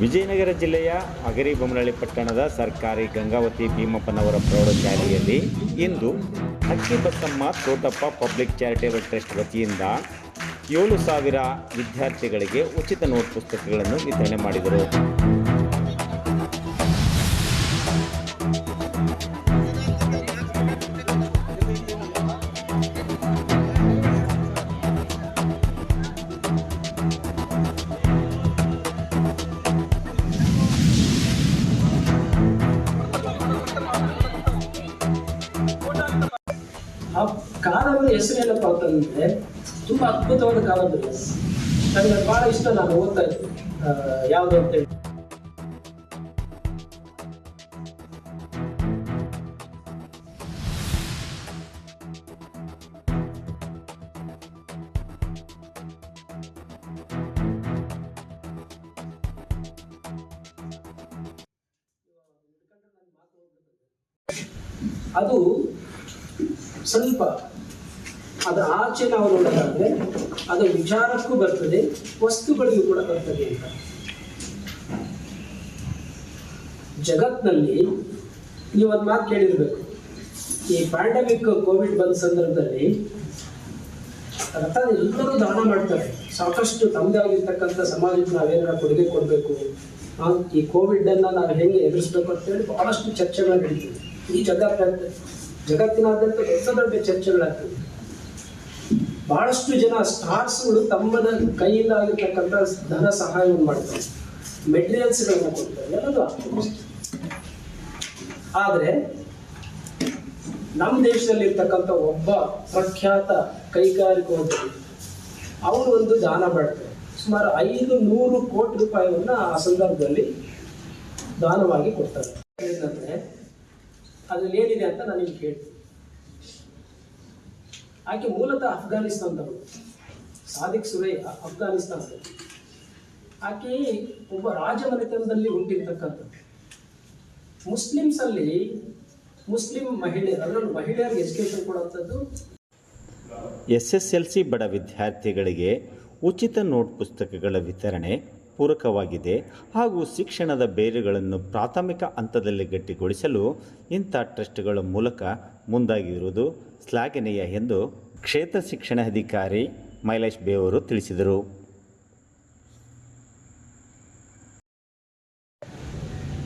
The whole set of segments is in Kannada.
ವಿಜಯನಗರ ಜಿಲ್ಲೆಯ ಅಗರಿಬೊಮ್ಮನಹಳ್ಳಿ ಪಟ್ಟಣದ ಸರ್ಕಾರಿ ಗಂಗಾವತಿ ಭೀಮಪ್ಪನವರ ಪ್ರೌಢಶಾಲೆಯಲ್ಲಿ ಇಂದು Akki Basamma Thotappa public charitable trust ವತಿಯಿಂದ ಏಳು ಸಾವಿರ ವಿದ್ಯಾರ್ಥಿಗಳಿಗೆ ಉಚಿತ ನೋಟ್ ಪುಸ್ತಕಗಳನ್ನು ವಿತರಣೆ ಮಾಡಿದರು. ಹೆಸರೇನಪ್ಪ ಅಂತಂದ್ರೆ ತುಂಬಾ ಅದ್ಭುತವಾದ ಕಾದಂಬರಿ. ನನಗೆ ಬಹಳ ಇಷ್ಟ, ನಾನು ಓದ್ತಾ ಇದ್ದೆ ಯಾವ್ದು ಅಂತ ಹೇಳಿ ಅದು ಸ್ವಲ್ಪ ಅದರ ಆಚೆ ನಾವು ನೋಡೋದಾದ್ರೆ ಅದು ವಿಚಾರಕ್ಕೂ ಬರ್ತದೆ, ವಸ್ತುಗಳಿಗೂ ಕೂಡ ಬರ್ತದೆ ಅಂತ. ಜಗತ್ನಲ್ಲಿ ನೀವು ಒಂದು ಮಾತು ಕೇಳಿರ್ಬೇಕು. ಈ ಪ್ಯಾಂಡಮಿಕ್ ಕೋವಿಡ್ ಬಂದ ಸಂದರ್ಭದಲ್ಲಿ ರಥ ಎಲ್ಲರೂ ದಾನ ಮಾಡ್ತಾರೆ. ಸಾಕಷ್ಟು ತಮ್ಮದೇ ಆಗಿರ್ತಕ್ಕಂಥ ಸಮಾಜಕ್ಕೆ ನಾವೇನಾರ ಕೊಡುಗೆ ಕೊಡಬೇಕು ಈ ಕೋವಿಡ್ ಅನ್ನ ನಾವು ಹೆಂಗೆ ಎದುರಿಸ್ಬೇಕು ಅಂತ ಹೇಳಿ ಬಹಳಷ್ಟು ಚರ್ಚೆಗಳು ನಡೀತೀವಿ ಈ ಜಗತ್ತ ಜಗತ್ತಿನಾದ್ಯಂತ ದೊಡ್ಡ ದೊಡ್ಡ ಚರ್ಚೆಗಳಾಗ್ತದೆ. ಬಹಳಷ್ಟು ಜನ ಸ್ಟಾರ್ಸ್ಗಳು ತಮ್ಮದ ಕೈಯಿಂದ ಆಗಿರ್ತಕ್ಕಂಥ ಧನ ಸಹಾಯವನ್ನು ಮಾಡ್ತಾರೆ. ಮೆಟೀರಿಯಲ್ಸ್ಗಳನ್ನ ಕೊಡ್ತಾರೆ. ಎಲ್ಲದೂ ಆದರೆ ನಮ್ಮ ದೇಶದಲ್ಲಿ ಇರ್ತಕ್ಕಂಥ ಒಬ್ಬ ಪ್ರಖ್ಯಾತ ಕೈಗಾರಿಕೋದ್ಯಮಿ ಅವರು ಒಂದು ದಾನ ಮಾಡ್ತಾರೆ. ಸುಮಾರು ಐದು ನೂರು ಕೋಟಿ ರೂಪಾಯಿಯನ್ನ ಆ ಸಂದರ್ಭದಲ್ಲಿ ದಾನವಾಗಿ ಕೊಡ್ತಾರೆ. ಏನಂದ್ರೆ ಅದ್ರಲ್ಲಿ ಏನಿದೆ ಅಂತ ನಾನು ನಿಮ್ಗೆ ಹೇಳ್ತೀನಿ. ಆಕೆ ಮೂಲತಃ ಅಫ್ಘಾನಿಸ್ತಾನದವರು ಸಾದಿಕ್ ಸುರೈ ಅಫ್ಘಾನಿಸ್ತಾನ್ ಆಕೆ ಒಬ್ಬ ರಾಜಮನೆತನದಲ್ಲಿ ಹುಟ್ಟಿರ್ತಕ್ಕಂಥದ್ದು. ಮುಸ್ಲಿಮ್ಸಲ್ಲಿ ಮುಸ್ಲಿಂ ಮಹಿಳೆ ಅದರಲ್ಲೂ ಮಹಿಳೆಯರಿಗೆ ಎಜುಕೇಶನ್ ಕೊಡುವಂಥದ್ದು. ಎಸ್ ಎಸ್ ಎಲ್ ಸಿ ಬಡ ವಿದ್ಯಾರ್ಥಿಗಳಿಗೆ ಉಚಿತ ನೋಟ್ ಪುಸ್ತಕಗಳ ವಿತರಣೆ ಪೂರಕವಾಗಿದೆ ಹಾಗೂ ಶಿಕ್ಷಣದ ಬೇರುಗಳನ್ನು ಪ್ರಾಥಮಿಕ ಹಂತದಲ್ಲಿ ಗಟ್ಟಿಗೊಳಿಸಲು ಇಂಥ ಟ್ರಸ್ಟ್ಗಳ ಮೂಲಕ ಮುಂದಾಗಿರುವುದು ಶ್ಲಾಘನೀಯ ಎಂದು ಕ್ಷೇತ್ರ ಶಿಕ್ಷಣಾಧಿಕಾರಿ ಮೈಲೇಶ್ ಬೇವರು ತಿಳಿಸಿದರು.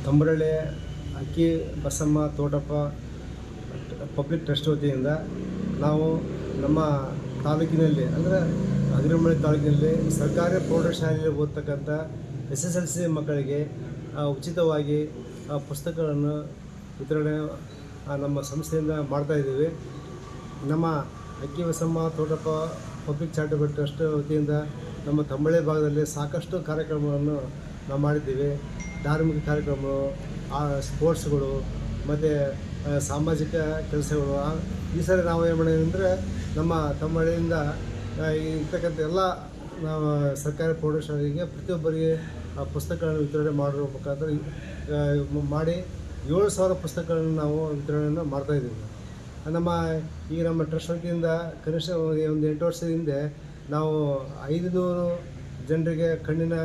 ಕಂಬರಳ್ಳಿ ಅಕ್ಕಿ, ಬಸಮ್ಮ, ತೋಟಪ್ಪ, ಪಬ್ಲಿಕ್ ಟ್ರಸ್ಟ್ ವತಿಯಿಂದ ನಾವು ನಮ್ಮ ತಾಲೂಕಿನಲ್ಲಿ ಅಂದರೆ ಹದಿನೆಂಬಳಿ ತಾಲೂಕಿನಲ್ಲಿ ಸರ್ಕಾರಿ ಪ್ರೌಢಶಾಲೆಯಲ್ಲಿ ಓದ್ತಕ್ಕಂಥ ಎಸ್ ಎಸ್ ಎಲ್ ಸಿ ಮಕ್ಕಳಿಗೆ ಉಚಿತವಾಗಿ ಪುಸ್ತಕಗಳನ್ನು ವಿತರಣೆ ನಮ್ಮ ಸಂಸ್ಥೆಯಿಂದ ಮಾಡ್ತಾ ಇದ್ದೀವಿ. ನಮ್ಮ Akki Basamma Thotappa public charitable trust ವತಿಯಿಂದ ನಮ್ಮ ತಂಬಳೆ ಭಾಗದಲ್ಲಿ ಸಾಕಷ್ಟು ಕಾರ್ಯಕ್ರಮಗಳನ್ನು ನಾವು ಮಾಡಿದ್ದೀವಿ. ಧಾರ್ಮಿಕ ಕಾರ್ಯಕ್ರಮಗಳು ಸ್ಪೋರ್ಟ್ಸ್ಗಳು, ಮತ್ತು ಸಾಮಾಜಿಕ ಕೆಲಸಗಳು ಈ ಸರಿ ನಾವು ಏನು ಮಾಡಿದ್ವಿ ನಮ್ಮ ತಮ್ಮಳಿಯಿಂದ ಇರ್ತಕ್ಕಂಥ ಎಲ್ಲ ನಾವು ಸರ್ಕಾರಿ ಪ್ರೌಢಶಾಲೆಗೆ ಪ್ರತಿಯೊಬ್ಬರಿಗೆ ಆ ಪುಸ್ತಕಗಳನ್ನು ವಿತರಣೆ ಮಾಡುವ ಮಾಡಿ ಏಳು ಸಾವಿರ ಪುಸ್ತಕಗಳನ್ನು ನಾವು ವಿತರಣೆಯನ್ನು ಮಾಡ್ತಾಯಿದ್ದೀವಿ ನಮ್ಮ ಈಗ ನಮ್ಮ ಟ್ರಸ್ಟ್ ವತಿಯಿಂದ ಕನಿಷ್ಠ ಒಂದು ಎಂಟು ವರ್ಷದ ಹಿಂದೆ ನಾವು ಐದುನೂರು ಜನರಿಗೆ ಕಣ್ಣಿನ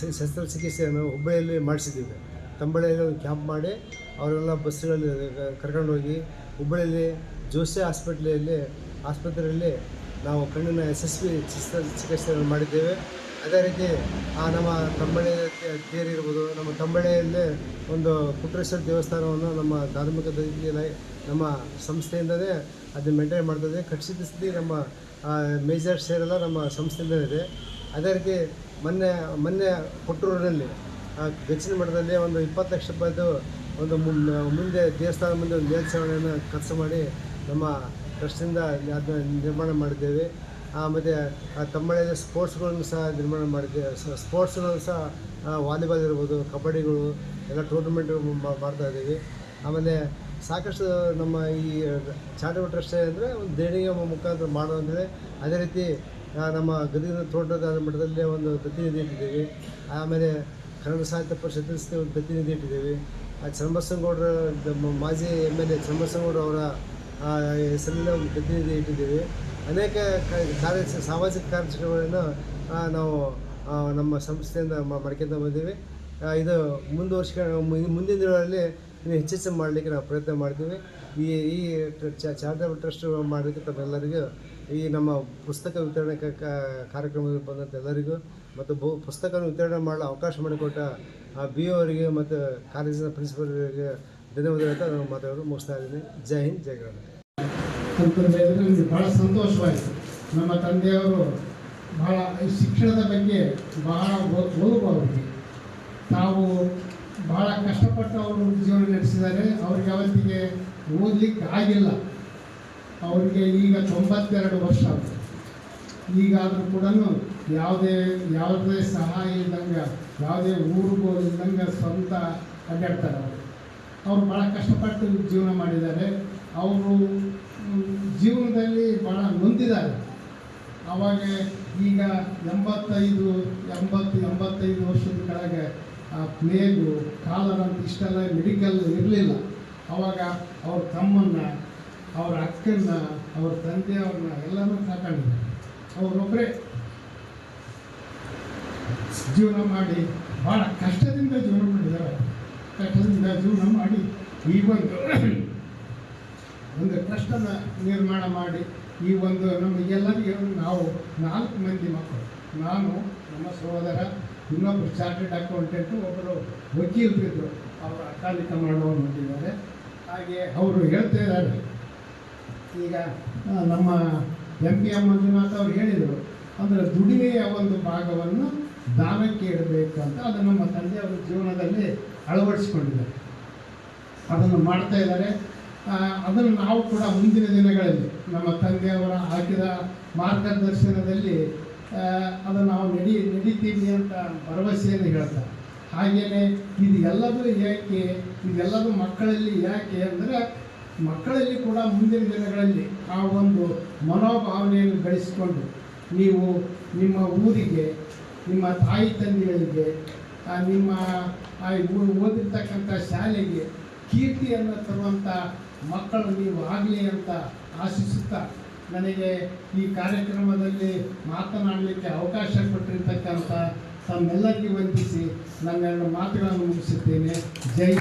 ಶಸ್ತ್ರಚಿಕಿತ್ಸೆಯನ್ನು ಹುಬ್ಬಳ್ಳಿಯಲ್ಲಿ ಮಾಡಿಸಿದ್ದೀವಿ. ತಂಬಳಿಯಲ್ಲಿ ಒಂದು ಕ್ಯಾಂಪ್ ಮಾಡಿ ಅವರೆಲ್ಲ ಬಸ್ಸುಗಳಲ್ಲಿ ಕರ್ಕೊಂಡೋಗಿ ಹುಬ್ಬಳ್ಳಿಯಲ್ಲಿ ಜೋಶಿ ಹಾಸ್ಪಿಟ್ಲಲ್ಲಿ ಆಸ್ಪತ್ರೆಯಲ್ಲಿ ನಾವು ಕಣ್ಣಿನ ಯಶಸ್ವಿ ಚಿಕಿತ್ಸೆಗಳನ್ನು ಮಾಡಿದ್ದೇವೆ. ಅದೇ ರೀತಿ, ಆ ನಮ್ಮ ತಂಬಳೆ ತೇರಿ ಇರ್ಬೋದು, ನಮ್ಮ ತಂಬಳೆಯಲ್ಲಿ ಒಂದು ಕುಟ್ರೇಶ್ವರ ದೇವಸ್ಥಾನವನ್ನು ನಮ್ಮ ಧಾರ್ಮಿಕ ನಮ್ಮ ಸಂಸ್ಥೆಯಿಂದಲೇ ಅದು ಮೇಂಟೈನ್ ಮಾಡ್ತದೆ. ಕಟ್ಟಿಸಿದ ಸ್ಥಿತಿ ನಮ್ಮ ಮೇಜರ್ ಶೇರ್ ಎಲ್ಲ ನಮ್ಮ ಸಂಸ್ಥೆಯಿಂದಲೇ ಇದೆ. ಅದೇ ರೀತಿ, ಮೊನ್ನೆ ಮೊನ್ನೆ ಕೊಟ್ಟೂರಿನಲ್ಲಿ ದಕ್ಷಿಣ ಮಠದಲ್ಲಿ ಒಂದು ಇಪ್ಪತ್ತು ಲಕ್ಷ ರೂಪಾಯಿದು ಒಂದು ಮುಂದೆ ದೇವಸ್ಥಾನ ಮುಂದೆ ಒಂದು ಮೇಲ್ಛಾವಣಿಯನ್ನು ಖರ್ಚು ಮಾಡಿ ನಮ್ಮ ಟ್ರಸ್ಟಿಂದ ಅದನ್ನ ನಿರ್ಮಾಣ ಮಾಡಿದ್ದೇವೆ. ಆಮೇಲೆ ತಮ್ಮಳೆಯಲ್ಲಿ ಸ್ಪೋರ್ಟ್ಸ್ಗಳನ್ನು ಸಹ ನಿರ್ಮಾಣ ಮಾಡಿದ್ದೇವೆ ಸ್ಪೋರ್ಟ್ಸ್ಗಳನ್ನು ಸ್ಪೋರ್ಟ್ಸ್ಗಳು ಸಹ ವಾಲಿಬಾಲ್ ಇರ್ಬೋದು, ಕಬಡ್ಡಿಗಳು, ಎಲ್ಲ ಟೂರ್ನಮೆಂಟ್ ಮಾಡ್ತಾ ಇದ್ದೀವಿ. ಆಮೇಲೆ ಸಾಕಷ್ಟು ನಮ್ಮ ಈ ಚಾರಿಟಬಲ್ ಟ್ರಸ್ಟ್ ಅಂದರೆ ಒಂದು ದೇಣಿಗೆ ಮುಖಾಂತರ ಮಾಡೋದಂದರೆ ಅದೇ ರೀತಿ ನಮ್ಮ ಗದಗಿನ ತೋಟದ ಮಠದಲ್ಲಿ ಒಂದು ಪ್ರತಿನಿಧಿ ಇಟ್ಟಿದ್ದೀವಿ. ಆಮೇಲೆ ಕನ್ನಡ ಸಾಹಿತ್ಯ ಪರಿಷತ್ ಒಂದು ಪ್ರತಿನಿಧಿ ಇಟ್ಟಿದ್ದೀವಿ. ಆ ಚನ್ನಬಸನಗೌಡರ ಮಾಜಿ ಎಂ ಎಲ್ ಎ ಚನ್ನಬಸನಗೌಡ ಅವರ ಆ, ಹೆಸರಲ್ಲೇ ಪ್ರತಿನಿಧಿ ಇಟ್ಟಿದ್ದೀವಿ. ಅನೇಕ ಕಾರ್ಯ ಸಾಮಾಜಿಕ ಕಾರ್ಯಕ್ರಮಗಳನ್ನು ನಾವು ನಮ್ಮ ಸಂಸ್ಥೆಯಿಂದ ಮಾಡ್ಕೊತಾ ಬಂದೀವಿ ಇದು ಮುಂದುವರ್ಸ್ಕೊಂಡು ಮುಂದಿನ ದಿನಗಳಲ್ಲಿ ಇನ್ನು ಹೆಚ್ಚೆಚ್ಚು ಮಾಡಲಿಕ್ಕೆ ನಾವು ಪ್ರಯತ್ನ ಮಾಡ್ತೀವಿ. ಈ ಈ ಚಾರಿಟಬಲ್ ಟ್ರಸ್ಟ್ ಮಾಡಲಿಕ್ಕೆ ತಮ್ಮೆಲ್ಲರಿಗೂ ಈ ನಮ್ಮ ಪುಸ್ತಕ ವಿತರಣೆ ಕಾರ್ಯಕ್ರಮದಲ್ಲಿ ಬಂದಂಥ ಎಲ್ಲರಿಗೂ ಮತ್ತು ಬಹು ಪುಸ್ತಕ ವಿತರಣೆ ಮಾಡಲು ಅವಕಾಶ ಮಾಡಿಕೊಟ್ಟ ಬಿ ಅವರಿಗೆ ಮತ್ತು ಕಾಲೇಜಿನ ಪ್ರಿನ್ಸಿಪಲ್ಗೆ ಧನ್ಯವಾದ ಹೇಳ್ತಾ ನಾನು ಮಾತಾಡೋದು ಮುಗಿಸ್ತಾ ಇದ್ದೀನಿ. ಜೈ ಹಿಂದ್, ಜೈ ಕರ್ನಾಟಕ. ನಮಗೆ ಭಾಳ ಸಂತೋಷವಾಯಿತು. ನಮ್ಮ ತಂದೆಯವರು ಬಹಳ ಶಿಕ್ಷಣದ ಬಗ್ಗೆ ಬಹಳ ಓದುವವರಿಗೆ ತಾವು ಬಹಳ ಕಷ್ಟಪಟ್ಟು ಅವರು ಜೀವನ ನಡೆಸಿದ್ದಾರೆ. ಅವ್ರಿಗೆ ಅವತ್ತಿಗೆ ಓದಲಿಕ್ಕೆ ಆಗಿಲ್ಲ. ಅವರಿಗೆ ಈಗ ತೊಂಬತ್ತೆರಡು ವರ್ಷ ಈಗಾದರೂ ಕೂಡ ಯಾವುದೇ ಯಾವುದೇ ಸಹಾಯ ಇಲ್ದಂಗೆ ಯಾವುದೇ ಊರಿಗೂ ಇಲ್ದಂಗೆ ಸ್ವಂತ ಅಡ್ಡಾಡ್ತಾರೆ ಅವರು. ಅವರು ಭಾಳ ಕಷ್ಟಪಟ್ಟು ಜೀವನ ಮಾಡಿದ್ದಾರೆ. ಅವರು ಜೀವನದಲ್ಲಿ ಭಾಳ ನೊಂದಿದ್ದಾರೆ. ಆವಾಗ ಈಗ ಎಂಬತ್ತೈದು, ಎಂಬತ್ತು, ಎಂಬತ್ತೈದು ವರ್ಷದ ಕೆಳಗೆ ಆ ಪ್ಲೇಗು ಕಾಲರ್ ಇಷ್ಟೆಲ್ಲ ಮೆಡಿಕಲ್ ಇರಲಿಲ್ಲ. ಆವಾಗ ಅವ್ರ ತಮ್ಮನ್ನು, ಅವ್ರ ಅಕ್ಕನ್ನ, ಅವ್ರ ತಂದೆಯವ್ರನ್ನ ಎಲ್ಲನೂ ಸಾಕೊಂಡಿದ್ದಾರೆ. ಅವರೊಬ್ಬರೇ ಜೀವನ ಮಾಡಿ ಭಾಳ ಕಷ್ಟದಿಂದ ಜೀವನ ಮಾಡಿದ್ದಾರೆ ಜೀವನ ಮಾಡಿ ಈ ಒಂದು ಒಂದು ಟ್ರಸ್ಟನ್ನು ನಿರ್ಮಾಣ ಮಾಡಿ ಈ ಒಂದು ನಮಗೆಲ್ಲರಿಗೂ ನಾವು ನಾಲ್ಕು ಮಂದಿ ಮಕ್ಕಳು. ನಾನು, ನಮ್ಮ ಸಹೋದರ ಇನ್ನೊಬ್ಬರು ಚಾರ್ಟೆಡ್ ಅಕೌಂಟೆಂಟು, ಒಬ್ಬರು ವಕೀಲರಿದ್ದರು ಅವರು ಅಕಾಲಿಕ ಮಾಡುವವರು ಹೊಂದಿದ್ದಾರೆ ಹಾಗೆ ಅವರು ಹೇಳ್ತಾ ಇದ್ದಾರೆ. ಈಗ ನಮ್ಮ ಎಂ ಪಿ ಎಂ ಮಂಜುನಾಥ್ ಅವರು ಹೇಳಿದರು, ಅಂದರೆ ದುಡಿಮೆಯ ಒಂದು ಭಾಗವನ್ನು ದಾನಕ್ಕೆ ಅಂತ. ಅದು ನಮ್ಮ ತಂದೆಯವರ ಜೀವನದಲ್ಲಿ ಅಳವಡಿಸಿಕೊಂಡಿದ್ದಾರೆ. ಅದನ್ನು ಮಾಡ್ತಾ ಇದ್ದಾರೆ. ಅದನ್ನು ನಾವು ಕೂಡ ಮುಂದಿನ ದಿನಗಳಲ್ಲಿ ನಮ್ಮ ತಂದೆಯವರ ಹಾಕಿದ ಮಾರ್ಗದರ್ಶನದಲ್ಲಿ ಅದನ್ನು ನಾವು ನಡಿ, ನಡೀತೀವಿ ಅಂತ ಭರವಸೆಯನ್ನು ಹೇಳ್ತಾರೆ. ಹಾಗೆಯೇ ಇದು ಎಲ್ಲದೂ ಯಾಕೆ ಇದೆಲ್ಲದೂ ಮಕ್ಕಳಲ್ಲಿ ಯಾಕೆ ಅಂದರೆ, ಮಕ್ಕಳಲ್ಲಿ ಕೂಡ ಮುಂದಿನ ದಿನಗಳಲ್ಲಿ ಆ ಒಂದು ಮನೋಭಾವನೆಯನ್ನು ಗಳಿಸಿಕೊಂಡು, ನೀವು ನಿಮ್ಮ ಊರಿಗೆ, ನಿಮ್ಮ ತಾಯಿ ತಂದೆಗಳಿಗೆ ನಿಮ್ಮ ಓದಿರ್ತಕ್ಕಂಥ ಶಾಲೆಗೆ ಕೀರ್ತಿಯನ್ನು ತರುವಂಥ ಮಕ್ಕಳು ನೀವು ಆಗಲಿ ಅಂತ ಆಶಿಸುತ್ತಾ ನನಗೆ ಈ ಕಾರ್ಯಕ್ರಮದಲ್ಲಿ ಮಾತನಾಡಲಿಕ್ಕೆ ಅವಕಾಶ ಕೊಟ್ಟಿರ್ತಕ್ಕಂಥ ತಮ್ಮೆಲ್ಲರಿಗೂ ವಂದಿಸಿ ನನ್ನೆರಡು ಮಾತುಗಳನ್ನು ಮುಗಿಸುತ್ತೇನೆ ಜೈ.